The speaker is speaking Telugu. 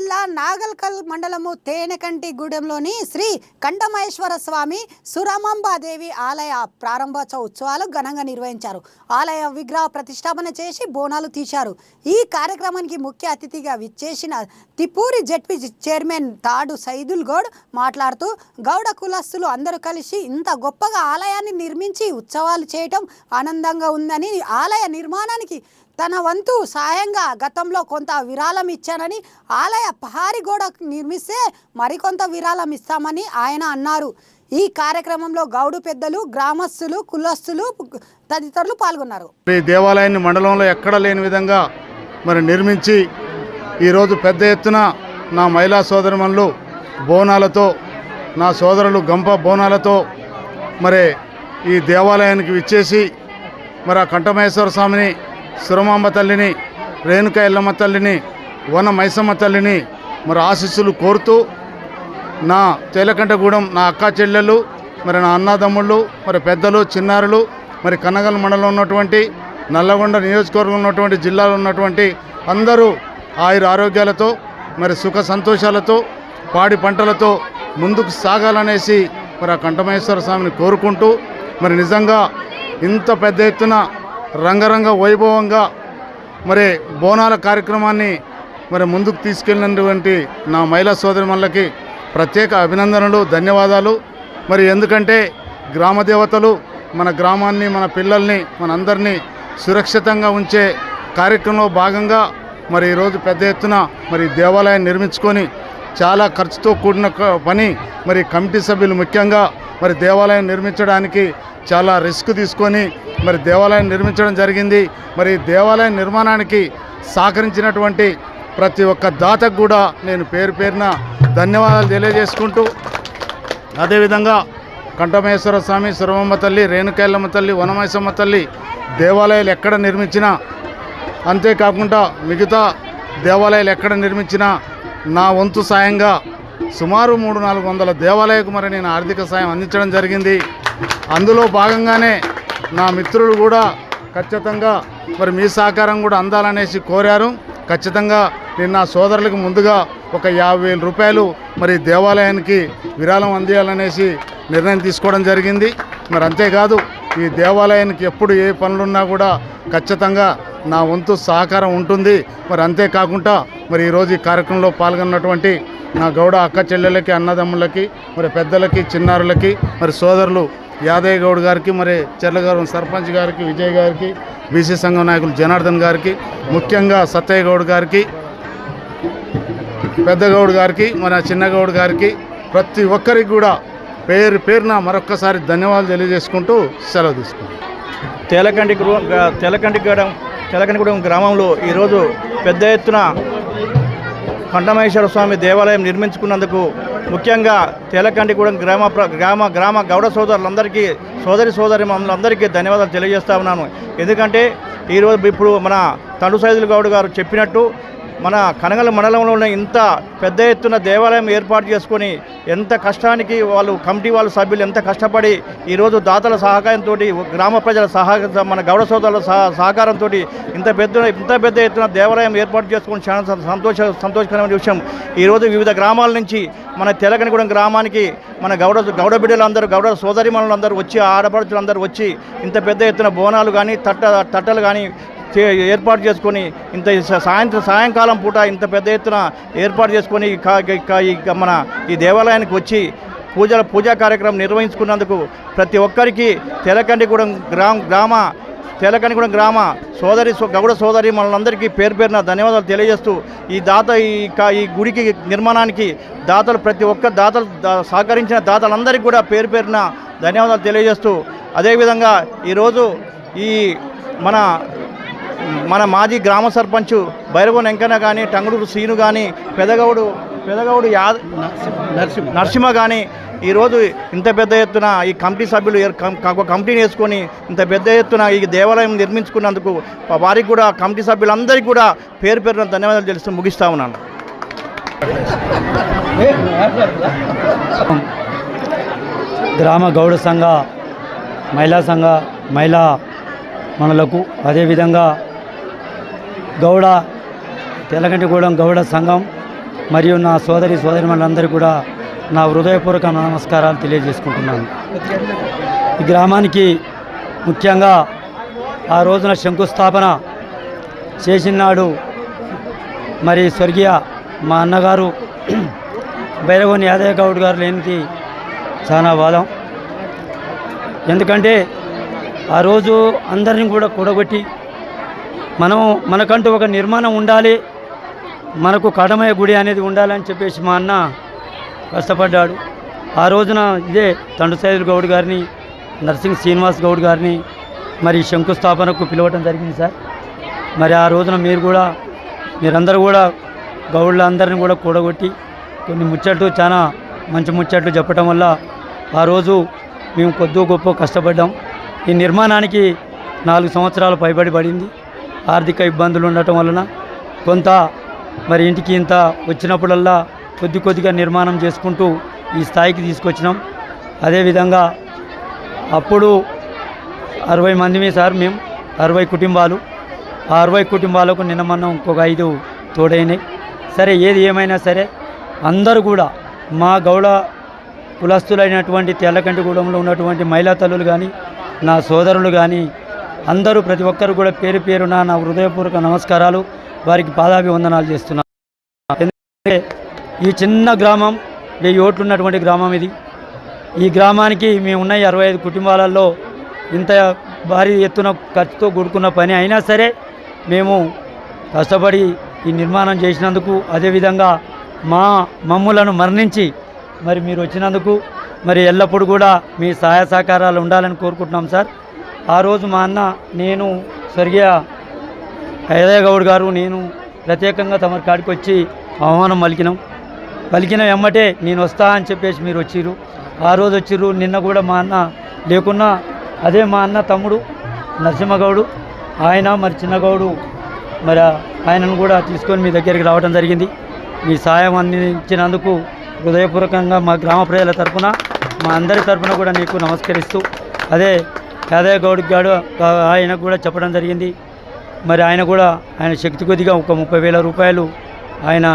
జిల్లా నాగల్కల్ మండలము తేనెకంటి గూడెంలోని శ్రీ కండమహేశ్వర స్వామి సురమాంబాదేవి ఆలయ ప్రారంభోత్సవ ఉత్సవాలు ఘనంగా నిర్వహించారు. ఆలయ విగ్రహ ప్రతిష్టాపన చేసి బోనాలు తీశారు. ఈ కార్యక్రమానికి ముఖ్య అతిథిగా విచ్చేసిన తిప్పూరి జెడ్పీ చైర్మన్ తాడు సైదుల్ గౌడ్ మాట్లాడుతూ గౌడ కులస్తులు అందరూ కలిసి ఇంత గొప్పగా ఆలయాన్ని నిర్మించి ఉత్సవాలు చేయటం ఆనందంగా ఉందని ఆలయ నిర్మాణానికి తన వంతు సాయంగా గతంలో కొంత విరాళం ఇచ్చానని ఆలయ పహారీ గోడ నిర్మిస్తే మరికొంత విరాళం ఇస్తామని ఆయన అన్నారు. ఈ కార్యక్రమంలో గౌడు పెద్దలు గ్రామస్తులు కులస్తులు తదితరులు పాల్గొన్నారు. ఈ దేవాలయాన్ని మండలంలో ఎక్కడ లేని విధంగా మరి నిర్మించి ఈరోజు పెద్ద ఎత్తున నా మహిళా సోదరిమణులు బోనాలతో నా సోదరులు గంప బోనాలతో మరి ఈ దేవాలయానికి విచ్చేసి మరి ఆ కంఠమహేశ్వర స్వామిని సురమాంబ తల్లిని రేణుక ఎల్లమ్మ తల్లిని వన మైసమ్మ తల్లిని మరి ఆశీస్సులు కోరుతూ నా తేలకంటగూడెం నా అక్క చెల్లెళ్ళు మరి నా అన్నదమ్ముళ్ళు మరి పెద్దలు చిన్నారులు మరి కన్నగల్ మండలంలో ఉన్నటువంటి నల్లగొండ నియోజకవర్గంలో ఉన్నటువంటి జిల్లాలో ఉన్నటువంటి అందరూ ఆయుర ఆరోగ్యాలతో మరి సుఖ సంతోషాలతో పాడి పంటలతో ముందుకు సాగాలనేసి మరి ఆ కంఠమహేశ్వర స్వామిని కోరుకుంటూ మరి నిజంగా ఇంత పెద్ద ఎత్తున రంగరంగ వైభవంగా మరి బోనాల కార్యక్రమాన్ని మరి ముందుకు తీసుకెళ్ళినటువంటి నా మహిళా సోదరిమణులకి ప్రత్యేక అభినందనలు ధన్యవాదాలు. మరి ఎందుకంటే గ్రామ దేవతలు మన గ్రామాన్ని మన పిల్లల్ని మనందరినీ సురక్షితంగా ఉంచే కార్యక్రమంలో భాగంగా మరి ఈరోజు పెద్ద ఎత్తున మరి దేవాలయాన్ని నిర్మించుకొని చాలా ఖర్చుతో కూడిన పని. మరి కమిటీ సభ్యులు ముఖ్యంగా మరి దేవాలయం నిర్మించడానికి చాలా రిస్క్ తీసుకొని మరి దేవాలయం నిర్మించడం జరిగింది. మరి దేవాలయం నిర్మాణానికి సహకరించినటువంటి ప్రతి ఒక్క దాతకు కూడా నేను పేరు పేరున ధన్యవాదాలు తెలియజేసుకుంటూ అదేవిధంగా కంఠమేశ్వర స్వామి సురమమ్మ తల్లి రేణుకాయలమ్మ తల్లి వనమైసమ్మ తల్లి దేవాలయాలు ఎక్కడ నిర్మించినా అంతేకాకుండా మిగతా దేవాలయాలు ఎక్కడ నిర్మించినా నా వంతు సాయంగా సుమారు మూడు నాలుగు వందల దేవాలయకు మరి నేను ఆర్థిక సాయం అందించడం జరిగింది. అందులో భాగంగానే నా మిత్రులు కూడా ఖచ్చితంగా మరి మీ సహకారం కూడా అందాలనేసి కోరారు. ఖచ్చితంగా నేను నా సోదరులకు ముందుగా ఒక యాభై వేల రూపాయలు మరి దేవాలయానికి విరాళం అందియాలనేసి నిర్ణయం తీసుకోవడం జరిగింది. మరి అంతేకాదు ఈ దేవాలయానికి ఎప్పుడు ఏ పనులున్నా కూడా ఖచ్చితంగా నా వంతు సహకారం ఉంటుంది. మరి అంతేకాకుండా మరి ఈరోజు ఈ కార్యక్రమంలో పాల్గొన్నటువంటి నా గౌడ అక్క చెల్లెలకి అన్నదమ్ములకి మరి పెద్దలకి చిన్నారులకి మరి సోదరులు యాదయ్య గౌడ్ గారికి మరి చెర్లగారు సర్పంచ్ గారికి విజయ్ గారికి బీసీ సంఘం నాయకులు జనార్దన్ గారికి ముఖ్యంగా సత్తయ్య గౌడ్ గారికి పెద్దగౌడ్ గారికి మన చిన్నగౌడ్ గారికి ప్రతి ఒక్కరికి కూడా పేరు పేరున మరొక్కసారి ధన్యవాదాలు తెలియజేసుకుంటూ సెలవు తీసుకుంటాం తేలకంటి గృహ- గడం తేలకంటిగూడెం గ్రామంలో ఈరోజు పెద్ద ఎత్తున కంఠమహేశ్వర స్వామి దేవాలయం నిర్మించుకున్నందుకు ముఖ్యంగా తేలకండిగూడెం గ్రామ గ్రామ గ్రామ గౌడ సోదరులందరికీ సోదరి సోదరి మమ్మల్ందరికీ ధన్యవాదాలు తెలియజేస్తా ఉన్నాను. ఎందుకంటే ఈరోజు ఇప్పుడు మన తండు సైదులు గౌడ్ గారు చెప్పినట్టు మన కనగల మండలంలో ఉన్న ఇంత పెద్ద ఎత్తున దేవాలయం ఏర్పాటు చేసుకొని ఎంత కష్టానికి వాళ్ళు కమిటీ వాళ్ళ సభ్యులు ఎంత కష్టపడి ఈరోజు దాతల సహకారంతో గ్రామ ప్రజల సహకారం మన గౌడ సోదరుల సహ సహకారంతో ఇంత పెద్ద ఇంత పెద్ద ఎత్తున దేవాలయం ఏర్పాటు చేసుకుని చాలా సంతోష సంతోషకరమైన విషయం. ఈరోజు వివిధ గ్రామాల నుంచి మన తెలకనిగూడెం గ్రామానికి మన గౌడ గౌడ బిడ్డలందరూ గౌడ సోదరిమణులందరూ వచ్చి ఆడపడుచులందరూ వచ్చి ఇంత పెద్ద ఎత్తున బోనాలు కానీ తట్ట తట్టలు కానీ ఏర్పాటు చేసుకొని ఇంత సాయంత్రం సాయంకాలం పూట ఇంత పెద్ద ఎత్తున ఏర్పాటు చేసుకొని మన ఈ దేవాలయానికి వచ్చి పూజల పూజా కార్యక్రమం నిర్వహించుకున్నందుకు ప్రతి ఒక్కరికి తెలకండిగూడెం గ్రామ గ్రామ తెలకనిగూడెం గ్రామ సోదరి సో- గౌడ సోదరి మనందరికీ పేరు పేరున ధన్యవాదాలు తెలియజేస్తూ ఈ దాత ఈ కా- ఈ గుడికి నిర్మాణానికి దాతలు ప్రతి ఒక్క దాతలు సహకరించిన దాతలందరికీ కూడా పేరు పేరున ధన్యవాదాలు తెలియజేస్తూ అదేవిధంగా ఈరోజు ఈ మన మన మాజీ గ్రామ సర్పంచ్ భైరవ వెంకన్న కానీ టంగుడూరు శ్రీను కానీ పెదగౌడు పెదగౌడు యా నరసింహ. కానీ ఈరోజు ఇంత పెద్ద ఎత్తున ఈ కమిటీ సభ్యులు కమిటీని వేసుకొని ఇంత పెద్ద ఎత్తున ఈ దేవాలయం నిర్మించుకున్నందుకు వారికి కూడా కమిటీ సభ్యులందరికీ కూడా పేరు పేరున ధన్యవాదాలు తెలుస్తూ ముగిస్తా ఉన్నాను. గ్రామ గౌడ సంఘ మహిళా సంఘ మహిళా మనులకు అదేవిధంగా గౌడ తెలగంటిగూడెం గౌడ సంఘం మరియు నా సోదరి సోదరి మనందరూ కూడా నా హృదయపూర్వక నమస్కారాలు తెలియజేసుకుంటున్నాను. ఈ గ్రామానికి ముఖ్యంగా ఆ రోజున శంకుస్థాపన చేసినాడు మరి స్వర్గీయ మా అన్నగారు భైరవని యాదయ్య గౌడ్ గారు లేనిది చాలా వాదం. ఎందుకంటే ఆ రోజు అందరిని కూడా కూడగొట్టి మనం మనకంటూ ఒక నిర్మాణం ఉండాలి. మనకు కడమయ గుడి అనేది ఉండాలని చెప్పేసి మా అన్న కష్టపడ్డాడు. ఆ రోజున ఇదే తండు గౌడ్ గారిని నర్సింగ్ శ్రీనివాస్ గౌడ్ గారిని మరి శంకుస్థాపనకు పిలవటం జరిగింది సార్. మరి ఆ రోజున మీరు కూడా మీరందరూ కూడా గౌడ్ల అందరిని కూడా కూడగొట్టి కొన్ని ముచ్చట్లు చాలా మంచి ముచ్చట్లు చెప్పటం వల్ల ఆ రోజు మేము కొద్దిగా గొప్ప కష్టపడ్డాం. ఈ నిర్మాణానికి నాలుగు సంవత్సరాలు పైబడి పడింది. ఆర్థిక ఇబ్బందులు ఉండటం వలన కొంత మరి ఇంటికి ఇంత వచ్చినప్పుడల్లా కొద్ది కొద్దిగా నిర్మాణం చేసుకుంటూ ఈ స్థాయికి తీసుకొచ్చినాం. అదేవిధంగా అప్పుడు అరవై మందిమే సార్ మేము అరవై కుటుంబాలు. ఆ అరవై కుటుంబాలకు నిన్న మొన్న ఇంకొక ఐదు తోడైనాయి. సరే ఏది ఏమైనా సరే అందరూ కూడా మా గౌడ కులస్తులైనటువంటి తెల్లకంటిగూడెంలో ఉన్నటువంటి మహిళా తల్లులు కానీ నా సోదరులు కానీ అందరూ ప్రతి ఒక్కరు కూడా పేరు పేరున నా హృదయపూర్వక నమస్కారాలు. వారికి పాదాభివందనాలు చేస్తున్నాను ఎందుకంటే ఈ చిన్న గ్రామం వెయ్యి ఓట్లు ఉన్నటువంటి గ్రామం ఇది. ఈ గ్రామానికి మేమున్న అరవై ఐదు కుటుంబాలలో ఇంత భారీ ఎత్తున ఖర్చుతో కూడుకున్న పని అయినా సరే మేము కష్టపడి ఈ నిర్మాణం చేసినందుకు అదేవిధంగా మా మమ్ములను మరణించి మరి మీరు వచ్చినందుకు మరి ఎల్లప్పుడూ కూడా మీ సహాయ సహకారాలు ఉండాలని కోరుకుంటున్నాం సార్. ఆ రోజు మా అన్న నేను స్వర్గీయ హైదయ్య గౌడ్ గారు నేను ప్రత్యేకంగా తమ కాడికి వచ్చి అవమానం పలికినాం. పలికిన వెమ్మటే నేను వస్తా అని చెప్పేసి మీరు వచ్చిర్రు. ఆ రోజు వచ్చిర్రు. నిన్న కూడా మా అన్న లేకున్నా అదే మా అన్న తమ్ముడు నరసింహగౌడు ఆయన మరి చిన్నగౌడు మరి ఆయనను కూడా తీసుకొని మీ దగ్గరికి రావడం జరిగింది. మీ సాయం అందించినందుకు హృదయపూర్వకంగా మా గ్రామ ప్రజల తరఫున మా అందరి తరఫున కూడా నీకు నమస్కరిస్తూ అదే యాదయ్య గౌడ్ గాడు ఆయనకు కూడా చెప్పడం జరిగింది. మరి ఆయన కూడా ఆయన శక్తి కొద్దిగా ఒక ముప్పై వేల రూపాయలు ఆయన